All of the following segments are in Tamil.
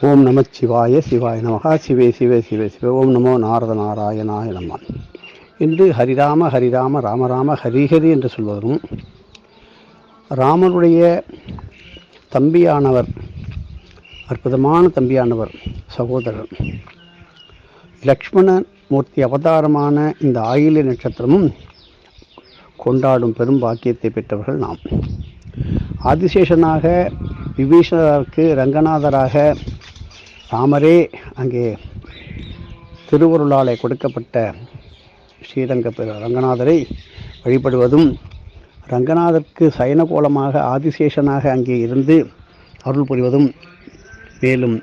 ஓம் நம சிவாய சிவாய நமகா சிவே சிவே சிவே சிவே ஓம் நமோ நாரத நாராயணாய நம. என்று ஹரிராம ஹரிராம ராமராம ஹரிஹரி என்று சொல்வதும் ராமனுடைய தம்பியானவர் அற்புதமான தம்பியானவர் சகோதரர் லக்ஷ்மண மூர்த்தி அவதாரமான இந்த ஆயில நட்சத்திரமும் கொண்டாடும் பெரும் பாக்கியத்தை பெற்றவர்கள் நாம். ஆதிசேஷனாக விபீஷணருக்கு ரங்கநாதராக ராமரே அங்கே திருவருளாலே கொடுக்கப்பட்ட ஸ்ரீரங்க ரங்கநாதரை வழிபடுவதும் ரங்கநாதருக்கு சயனகோலமாக ஆதிசேஷனாக அங்கே இருந்து அருள் புரிவதும் மேலும்.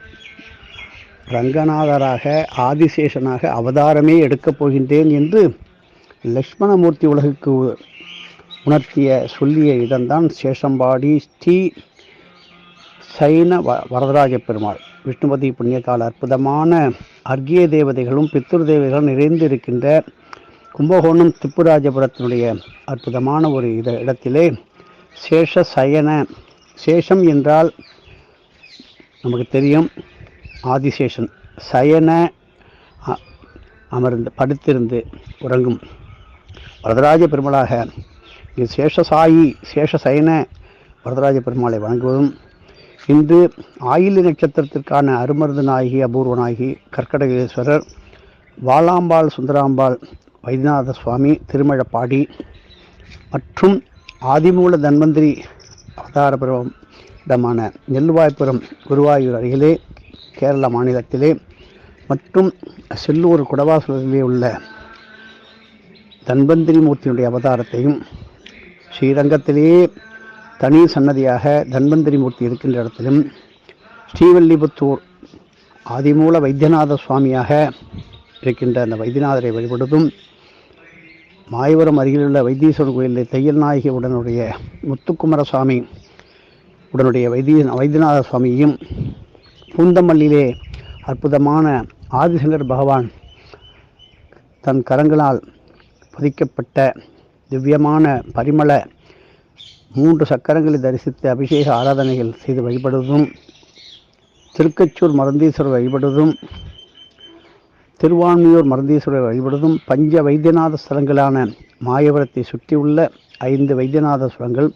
ரங்கநாதராக ஆதிசேஷனாக அவதாரமே எடுக்கப் போகின்றேன் என்று லக்ஷ்மணமூர்த்தி உலகுக்கு உணர்த்திய சொல்லிய இடம்தான் சேஷம்பாடி ஸ்ரீ சைன வ வரதராஜ பெருமாள் விஷ்ணுபதி புண்ணியகால அற்புதமான அர்க்கிய தேவதைகளும் பித்ரு தேவதைகளும் நிறைந்து இருக்கின்ற கும்பகோணம் திப்புராஜபுரத்தினுடைய அற்புதமான ஒரு இத இடத்திலே சேஷ சயன சேஷம் என்றால் நமக்கு தெரியும் ஆதிசேஷன். சயன அ- அமர்ந்து படுத்திருந்து உறங்கும். வரதராஜ பெருமாளாக இங்கே சேஷசாயி சேஷசயன வரதராஜ பெருமாளை வணங்குவதும் இன்று ஆயிலி நட்சத்திரத்திற்கான அருமருந்து நாயகி அபூர்வ நாயகி கர்க்கடகேஸ்வரர் வாலாம்பாள் சுந்தராம்பாள் வைத்தியநாத சுவாமி திருமழப்பாடி மற்றும் ஆதிமூல தன்வந்திரி அவதாரபுரம் இடமான நெல்வாய்ப்புரம் குருவாயூர் அருகிலே கேரள மாநிலத்திலே மற்றும் செல்லூர் குடவாசலிலே உள்ள தன்வந்திரி மூர்த்தியினுடைய அவதாரத்தையும் ஸ்ரீரங்கத்திலேயே தனி சன்னதியாக தன்வந்திரி மூர்த்தி இருக்கின்ற இடத்திலும் ஸ்ரீவல்லிபுத்தூர் ஆதிமூல வைத்தியநாத சுவாமியாக இருக்கின்ற அந்த வைத்தியநாதரை வழிபடுவதும் மாயவரம் அருகிலுள்ள வைத்தீஸ்வரர் கோயிலில் தையல் நாயகி உடனுடைய முத்துக்குமாரசுவாமி உடனுடைய வைத்திய வைத்தியநாத சுவாமியும் பூந்தமல்லியிலே அற்புதமான ஆதிசங்கர் பகவான் தன் கரங்களால் பதிக்கப்பட்ட திவ்யமான பரிமள மூன்று சக்கரங்களை தரிசித்து அபிஷேக ஆராதனைகள் செய்து வழிபடுவதும் திருக்கச்சூர் மருந்தீஸ்வரர் வழிபடுவதும் திருவான்மியூர் மருந்தீஸ்வரர் வழிபடுவதும் பஞ்ச வைத்தியநாத ஸ்தலங்களான மாயவரத்தை சுற்றியுள்ள ஐந்து வைத்தியநாத ஸ்தலங்கள்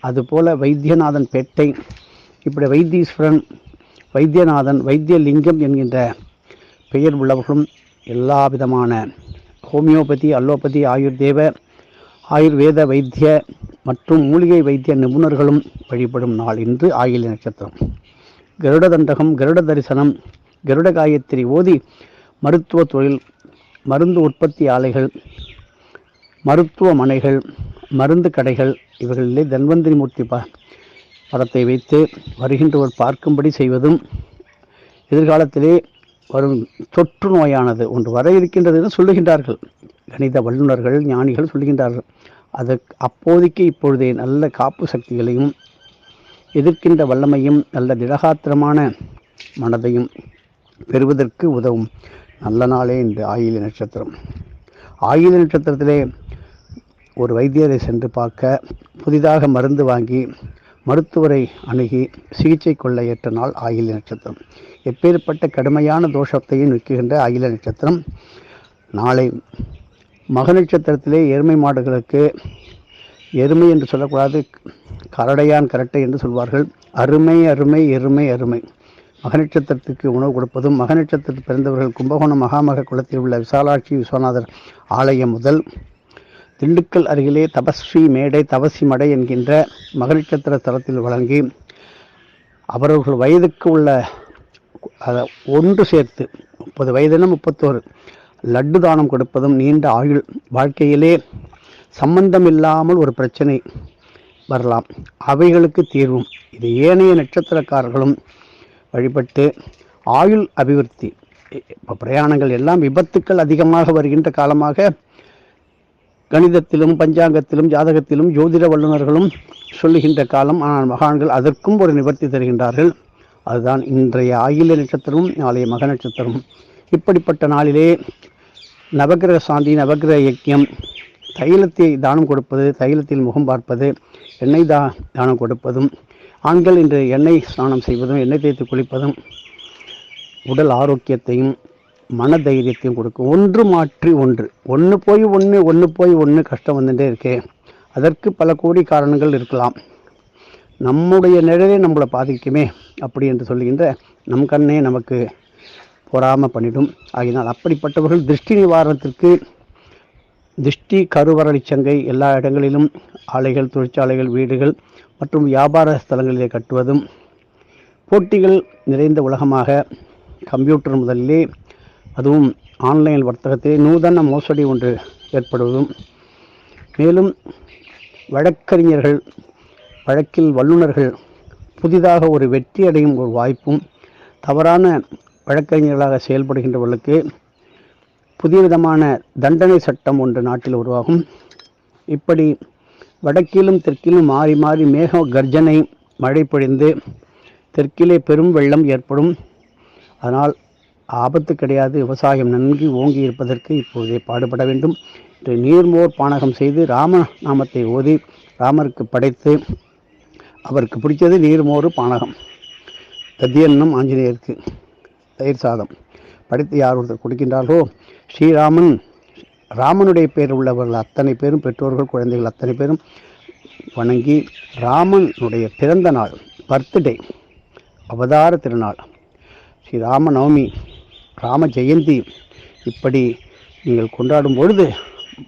அதுபோல வைத்தியநாதன் பேட்டை இப்படி வைத்தீஸ்வரன் வைத்தியநாதன் வைத்தியலிங்கம் என்கின்ற பெயர் உள்ளவர்களும் எல்லா விதமான ஹோமியோபதி அல்லோபதி ஆயுர்வேத ஆயுர்வேத வைத்திய மற்றும் மூலிகை வைத்திய நிபுணர்களும் வழிபடும் நாள் இன்று ஆயில நட்சத்திரம். கருட தண்டகம் கருட தரிசனம் கருட காயத்திரி ஓதி மருத்துவ தொழில் மருந்து உற்பத்தி ஆலைகள் மருத்துவமனைகள் மருந்து கடைகள் இவர்களிலே தன்வந்திரி மூர்த்தி ப படத்தை வைத்து வருகின்றவர் பார்க்கும்படி செய்வதும் எதிர்காலத்திலே வரும் தொற்று நோயானது ஒன்று வர இருக்கின்றது என்று சொல்லுகின்றார்கள். கணித வல்லுநர்கள் ஞானிகள் சொல்கின்றார்கள் அது அப்போதைக்கு இப்பொழுதே நல்ல காப்பு சக்திகளையும் எதிர்க்கின்ற வல்லமையும் நல்ல திடகாத்திரமான மனதையும் பெறுவதற்கு உதவும். நல்ல நாளே இந்த ஆயில நட்சத்திரம். ஆயில நட்சத்திரத்திலே ஒரு வைத்தியரை சென்று பார்க்க புதிதாக மருந்து வாங்கி மருத்துவரை அணுகி சிகிச்சை கொள்ள ஏற்ற நாள் ஆயில நட்சத்திரம். எப்பேற்பட்ட கடுமையான தோஷத்தையும் நிற்கின்ற ஆயில நட்சத்திரம். நாளை மக நட்சத்திரத்திலே எருமை மாடுகளுக்கு எருமை என்று சொல்லக்கூடாது கரடையான் கரட்டை என்று சொல்வார்கள். அருமை அருமை எருமை அருமை. மக நட்சத்திரத்துக்கு உணவு கொடுப்பதும் மக நட்சத்திரத்தில் பிறந்தவர்கள் கும்பகோணம் மகாமக குளத்தில் உள்ள விசாலாட்சி விஸ்வநாதர் ஆலயம் முதல் திண்டுக்கல் அருகிலே தபஸ்வி மேடை தபசி மடை என்கின்ற மக நட்சத்திர தலத்தில் வழங்கி அவரவர்கள் வயதுக்கு உள்ள அதை ஒன்று சேர்த்து முப்பது வயதின முப்பத்தோரு. லட்டு தானம் கொடுப்பதும் நீண்ட ஆயுள் வாழ்க்கையிலே சம்பந்தம் இல்லாமல் ஒரு பிரச்சனை வரலாம். அவைகளுக்கு தீர்வும். இது ஏனைய நட்சத்திரக்காரர்களும் வழிபட்டு ஆயுள் அபிவிருத்தி இப்போ பிரயாணங்கள் எல்லாம் விபத்துக்கள் அதிகமாக வருகின்ற காலமாக கணிதத்திலும் பஞ்சாங்கத்திலும் ஜாதகத்திலும் ஜோதிட வல்லுநர்களும் சொல்லுகின்ற காலம். ஆனால் மகான்கள் அதற்கும் ஒரு நிவர்த்தி தருகின்றார்கள். அதுதான் இன்றைய ஆயில நட்சத்திரமும் நாளைய மக நட்சத்திரமும். இப்படிப்பட்ட நாளிலே நவக்கிரக சாந்தி நவக்கிரக யக்கியம் தைலத்தை தானம் கொடுப்பது தைலத்தில் முகம் பார்ப்பது எண்ணெய் தா தானம் கொடுப்பதும் ஆண்கள் இன்று எண்ணெய் ஸ்நானம் செய்வதும் எண்ணெய் தேய்த்து குளிப்பதும் உடல் ஆரோக்கியத்தையும் மன தைரியத்தையும் கொடுக்கும். ஒன்று மாற்றி ஒன்று. ஒன்று போய் ஒன்று ஒன்று போய் ஒன்று கஷ்டம் வந்துட்டே இருக்கே. அதற்கு பல கோடி காரணங்கள் இருக்கலாம். நம்முடைய நிழலே நம்மளை பாதிக்குமே அப்படி என்று சொல்லுகின்ற நம் கண்ணே நமக்கு பொறாம பண்ணிடும். ஆகினால் அப்படிப்பட்டவர்கள் திருஷ்டி நிவாரணத்திற்கு திருஷ்டி கருவரளி சங்கை எல்லா இடங்களிலும் ஆலைகள் தொழிற்சாலைகள் வீடுகள் மற்றும் வியாபார ஸ்தலங்களிலே கட்டுவதும் போட்டிகள் நிறைந்த உலகமாக கம்ப்யூட்டர் முதலிலே அதுவும் ஆன்லைன் வர்த்தகத்திலே நூதன மோசடி ஒன்று ஏற்படுவதும். மேலும் வழக்கறிஞர்கள் வழக்கில் வல்லுநர்கள் புதிதாக ஒரு வெற்றி அடையும் ஒரு வாய்ப்பும் தவறான வழக்கறிஞர்களாக செயல்படுகின்றவர்களுக்கு புதிய விதமான தண்டனை சட்டம் ஒன்று நாட்டில் உருவாகும். இப்படி வடக்கிலும் தெற்கிலும் மாறி மாறி மேக கர்ஜனை மழை பொழிந்து தெற்கிலே பெரும் வெள்ளம் ஏற்படும். அதனால் ஆபத்து கிடையாது. விவசாயம் நன்கு ஓங்கி இருப்பதற்கு இப்போதே பாடுபட வேண்டும் இன்று நீர்மோர் பானகம் செய்து ராம நாமத்தை ஓதி ராமருக்கு படைத்து அவருக்கு பிடிச்சது நீர்மோறு பானகம். தத்தியன்னம் ஆஞ்சநேயருக்கு. தயிர் சாதம். படித்து யார் ஒருத்தர் குடிக்கின்றார்களோ? ஸ்ரீராமன். ராமனுடைய பேர் உள்ளவர்கள் அத்தனை பேரும் பெற்றோர்கள் குழந்தைகள் அத்தனை பேரும் வணங்கி ராமனுடைய பிறந்த நாள் பர்த்டே அவதார திருநாள் ஸ்ரீ ராம நவமி ராம ஜெயந்தி இப்படி நீங்கள் கொண்டாடும் பொழுது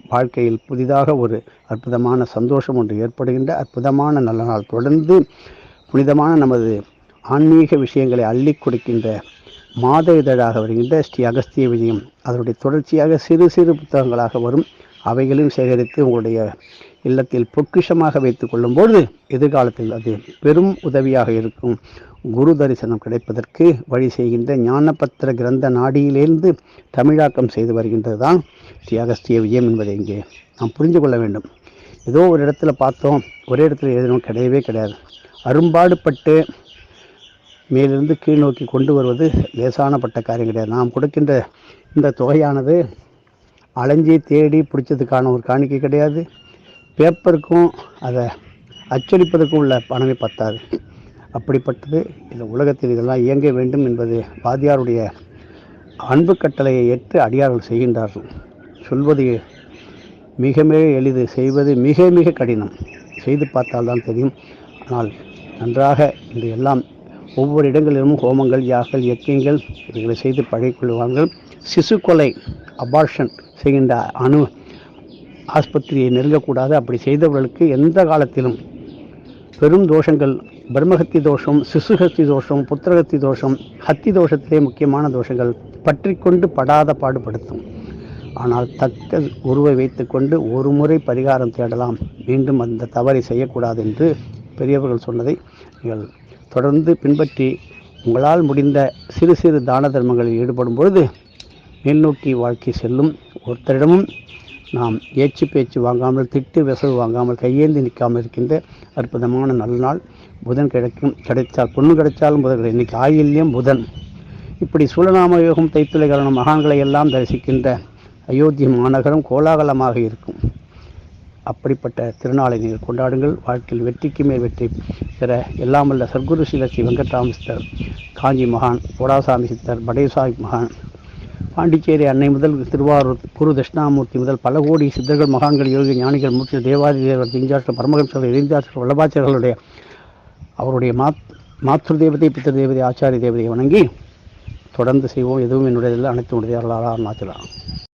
வாழ்க்கையில் புதிதாக ஒரு அற்புதமான சந்தோஷம் ஒன்று ஏற்படுகின்ற அற்புதமான நல்ல நாள். தொடர்ந்து புனிதமான நமது ஆன்மீக விஷயங்களை அள்ளி கொடுக்கின்ற மாத இதழாக வருகின்ற ஸ்ரீ அகஸ்திய விஜயம். அதனுடைய தொடர்ச்சியாக சிறு சிறு புத்தகங்களாக வரும். அவைகளையும் சேகரித்து உங்களுடைய இல்லத்தில் பொக்கிஷமாக வைத்து கொள்ளும்பொழுது எதிர்காலத்தில் அது பெரும் உதவியாக இருக்கும். குரு தரிசனம் கிடைப்பதற்கு வழி செய்கின்ற ஞானபத்திர கிரந்த நாடியிலிருந்து தமிழாக்கம் செய்து வருகின்றது தான் ஸ்ரீ அகஸ்திய விஜயம் என்பதை இங்கே நாம் புரிந்து கொள்ள வேண்டும். ஏதோ ஒரு இடத்துல பார்த்தோம் ஒரே இடத்துல எழுதணும் கிடையவே கிடையாது. அரும்பாடுபட்டு மேலிருந்து கீழ் நோக்கி கொண்டு வருவது லேசானப்பட்ட காரியம் கிடையாது நாம் கொடுக்கின்ற இந்த தொகையானது அலைஞ்சி தேடி பிடிச்சதுக்கான ஒரு காணிக்கை கிடையாது. பேப்பருக்கும் அதை அச்சடிப்பதற்கும் உள்ள பணமே பத்தாது. அப்படிப்பட்டது இந்த உலகத்தில் இதெல்லாம் இயங்க வேண்டும் என்பது வாதியாருடைய அன்பு கட்டளையை ஏற்று அடியார்கள் செய்கின்றார்கள். சொல்வது மிக மிக எளிது செய்வது மிக மிக கடினம். செய்து பார்த்தால்தான் தெரியும். ஆனால் நன்றாக இன்று எல்லாம் ஒவ்வொரு இடங்களிலும் ஹோமங்கள் யாக்கள் யக்கியங்கள் இவைகளை செய்து பழகிக்கொள்வார்கள் சிசு கொலை அபார்ஷன் செய்கின்ற அணு ஆஸ்பத்திரியை நெருங்கக்கூடாது. அப்படி செய்தவர்களுக்கு எந்த காலத்திலும் பெரும் தோஷங்கள் பிரம்மஹத்தி தோஷம் சிசுஹத்தி தோஷம் புத்திரகத்தி தோஷம் ஹத்தி தோஷத்திலே முக்கியமான தோஷங்கள் பற்றி கொண்டு படாத பாடுபடுத்தும். ஆனால் தக்க உருவை வைத்துக்கொண்டு ஒரு முறை பரிகாரம் தேடலாம். மீண்டும் அந்த தவறை செய்யக்கூடாது என்று பெரியவர்கள் சொன்னதை நீங்கள் தொடர்ந்து பின்பற்றி உங்களால் முடிந்த சிறு சிறு தான தர்மங்களில் ஈடுபடும் பொழுது மேல்நோக்கி வாழ்க்கை செல்லும். ஒருத்தரிடமும் நாம் ஏச்சு பேச்சு வாங்காமல் திட்டு விசவு வாங்காமல் கையேந்தி நிற்காமல் இருக்கின்ற அற்புதமான நல்ல நாள். புதன் கிடைக்கும் கிடைத்தால் பொண்ணு கிடைச்சாலும் புதன் இன்னைக்கு ஆயில்யம் புதன். இப்படி சூழநாம யோகம் தைத்துளைகரணம் மகான்களை எல்லாம் தரிசிக்கின்ற அயோத்தி மாநகரம் கோலாகலமாக இருக்கும். அப்படிப்பட்ட திருநாளை நீங்கள் கொண்டாடுங்கள். வாழ்க்கையில் வெற்றிக்கு மேல் வெற்றி பெற எல்லாம் வல்ல சர்க்குரு ஸ்ரீலட்சி வெங்கட்ராம சித்தர் காஞ்சி மகான் கோடாசாமி சித்தர் படேசாமி மகான் பாண்டிச்சேரி அன்னை முதல் திருவாரூர் குரு தட்சிணாமூர்த்தி முதல் பல கோடி சித்தர்கள் மகான்கள் யோகி ஞானிகள் மூர்த்தி தேவாதி தேவர் திஞ்சாற்ற பரமகம்சர்கள் இறைந்தாற்றல் வல்லபாச்சார்களுடைய அவருடைய மாத் மாத்ரு தேவதை பித்திரு தேவதை ஆச்சாரிய தேவதையை வணங்கி தொடர்ந்து செய்வோம். எதுவும் என்னுடையதில்லை. அனைத்து உடையாளர்களாக அருளாளா